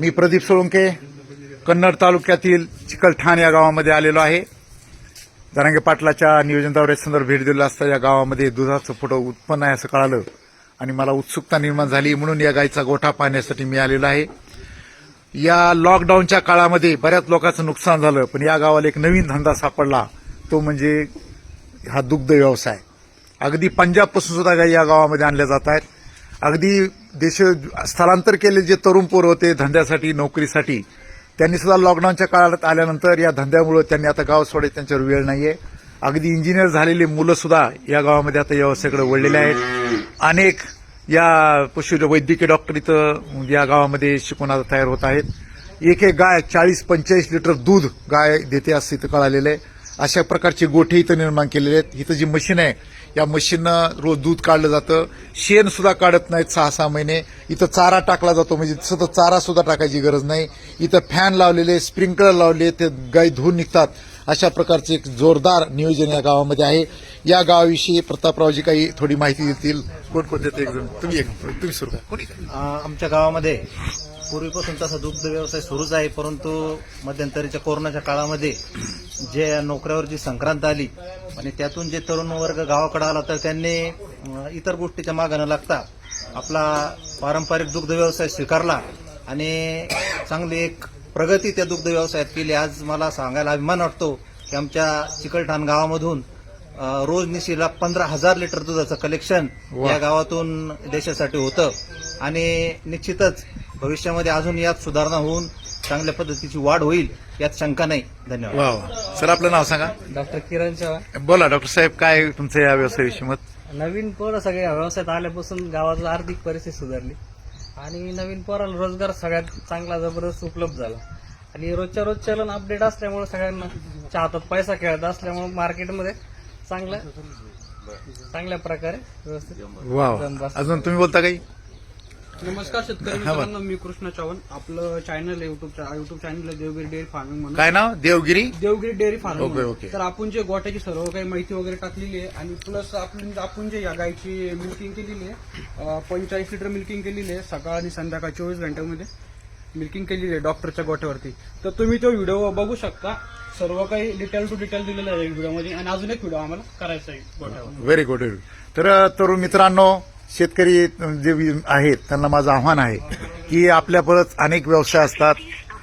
मी प्रदीप सोळंके कन्नड तालुक्यातील चिकलठाण या गावामध्ये आलेलो आहे. जरांगे पाटलाच्या नियोजन दौऱ्यासंदर्भात भेट दिलेला असता या गावामध्ये दुधाचं फोटो उत्पन्न आहे असं कळालं आणि मला उत्सुकता निर्माण झाली म्हणून या गायीचा गोठा पाहण्यासाठी मी आलेलो आहे. या लॉकडाऊनच्या काळामध्ये बऱ्याच लोकांचं नुकसान झालं पण या गावाला एक नवीन धंदा सापडला. तो म्हणजे हा दुग्ध व्यवसाय. अगदी पंजाबपासून सुद्धा गायी या गावामध्ये आणल्या जात आहेत. अगदी देश स्थलांतर केले जे तरुण पोर होते धंद्यासाठी नोकरीसाठी त्यांनी सुद्धा लॉकडाऊनच्या काळात आल्यानंतर या धंद्यामुळे त्यांनी आता गाव सोडे त्यांच्यावर वेळ नाहीये. अगदी इंजिनियर झालेली मुलं सुद्धा या गावामध्ये आता व्यवस्थेकडे वळलेले आहेत. अनेक या पशु वैद्यकीय डॉक्टर इथं या गावामध्ये शिकून आता तयार होत आहेत. एक एक गाय चाळीस पंचेचाळीस लिटर दूध गाय देते असं इथं कळालेलं आहे. अशा प्रकारचे गोठे इथं निर्माण केलेले आहेत. इथं जी मशीन आहे या मशीननं रोज दूध काढलं जातं. शेण सुद्धा काढत नाहीत सहा सहा महिने. इथं चारा टाकला जातो म्हणजे सतत चारा सुद्धा टाकायची गरज नाही. इथं फॅन लावलेले स्प्रिंकलर लावले ते गाय धुवून निघतात. अशा प्रकारचे एक जोरदार नियोजन या गावामध्ये आहे. या गावाविषयी प्रतापरावजी काही थोडी माहिती देतील. कोणकोणते तुम्ही एक तुम्ही सुरू करा. आमच्या गावामध्ये पूर्वीपासून तसा दुग्ध व्यवसाय सुरूच आहे परंतु मध्यंतरीच्या कोरोनाच्या काळामध्ये जे नोकऱ्यावर जी संक्रांत आली आणि त्यातून जे तरुण वर्ग गावाकडे आला तर त्यांनी इतर गोष्टीच्या मागं न लागता आपला पारंपरिक दुग्ध व्यवसाय स्वीकारला आणि चांगली एक प्रगती त्या दुग्ध व्यवसायात केली. आज मला सांगायला अभिमान वाटतो की आमच्या चिकलठाण गावामधून रोज निशीला पंधरा हजार लिटर दुधाचं कलेक्शन. या गावातून देशासाठी होतं. आणि निश्चितच भविष्यामध्ये अजून यात सुधारणा होऊन चांगल्या पद्धतीची वाढ होईल यात शंका नाही. धन्यवाद. सर आपलं नाव सांगा. डॉक्टर किरण चव्हाण. बोला डॉक्टर साहेब काय तुमचं या व्यवसायाविषयी मत? नवीन पोरं सगळे या व्यवसायात आल्यापासून गावाची आर्थिक परिस्थिती सुधारली. आणि नवीन पोराला रोजगार सगळ्यात चांगला जबरदस्त उपलब्ध झाला. आणि रोजच्या रोज चलन अपडेट असल्यामुळे सगळ्यांना च्या हातात पैसा खेळत असल्यामुळे मार्केटमध्ये चांगल्या चांगल्या प्रकारे व्यवस्थित. अजून तुम्ही बोलता काही? नमस्कार शेतकरी मित्रांनो मी कृष्ण चव्हाण. आपलं चॅनल आहे युट्यूब युट्यूब चॅनल आहे देवगिरी डेअरी फार्मिंग म्हणून. काय नाव? Devgiri? Devgiri dairy farming okay. Okay. तर आपण जे गोट्याची सर्व काही माहिती वगैरे टाकलेली आहे आणि प्लस आपण आपण जे या गायची मिल्किंग केलेली आहे पंचेचाळीस लिटर मिल्किंग केलेली आहे सकाळ आणि संध्याकाळ चोवीस घंट्यामध्ये मिल्किंग केलेली आहे डॉक्टरच्या गोठ्यावरती तर तुम्ही तो व्हिडिओ बघू शकता. सर्व काही डिटेल टू डिटेल दिलेलं आहे व्हिडिओमध्ये आणि अजून एक व्हिडिओ आम्हाला करायचा आहे गोठ्यावर गुड व्हेरी गुड तर तरुण मित्रांनो शेतकरी जे वि- आहेत त्यांना माझं आव्हान आहे की आपल्या परत अनेक व्यवसाय असतात.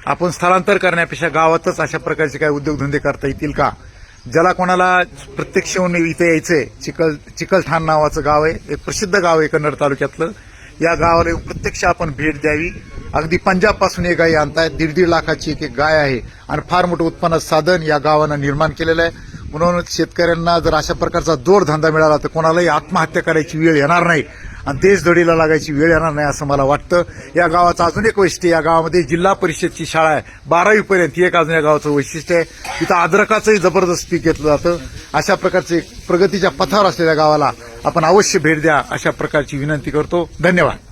आपण स्थलांतर करण्यापेक्षा गावातच अशा प्रकारचे काही उद्योगधंदे करता येतील का? ज्याला कोणाला प्रत्यक्ष येऊन इथे यायचंय चिकल चिकलठाण नावाचं गाव आहे एक प्रसिद्ध गाव आहे कन्नड तालुक्यातलं. या गावाला येऊन प्रत्यक्ष आपण भेट द्यावी. अगदी पंजाबपासून एक गाय आणतायत. दीड दीड लाखाची एक एक गाय आहे. आणि फार मोठं उत्पन्नाचं साधन या गावानं निर्माण केलेलं आहे. म्हणून शेतकऱ्यांना जर अशा प्रकारचा जोडधंदा मिळाला तर कोणालाही आत्महत्या करायची वेळ येणार नाही आणि देशधडीला लागायची वेळ येणार नाही असं मला वाटतं. या गावाचं अजून एक वैशिष्ट्य या गावामध्ये जिल्हा परिषदची शाळा आहे. बारावीपर्यंत ही एक अजून या गावाचं वैशिष्ट्य आहे. तिथं अद्रकाचंही जबरदस्त पीक घेतलं जातं. अशा प्रकारचे प्रगतीच्या पथावर असलेल्या गावाला आपण अवश्य भेट द्या अशा प्रकारची विनंती करतो. धन्यवाद.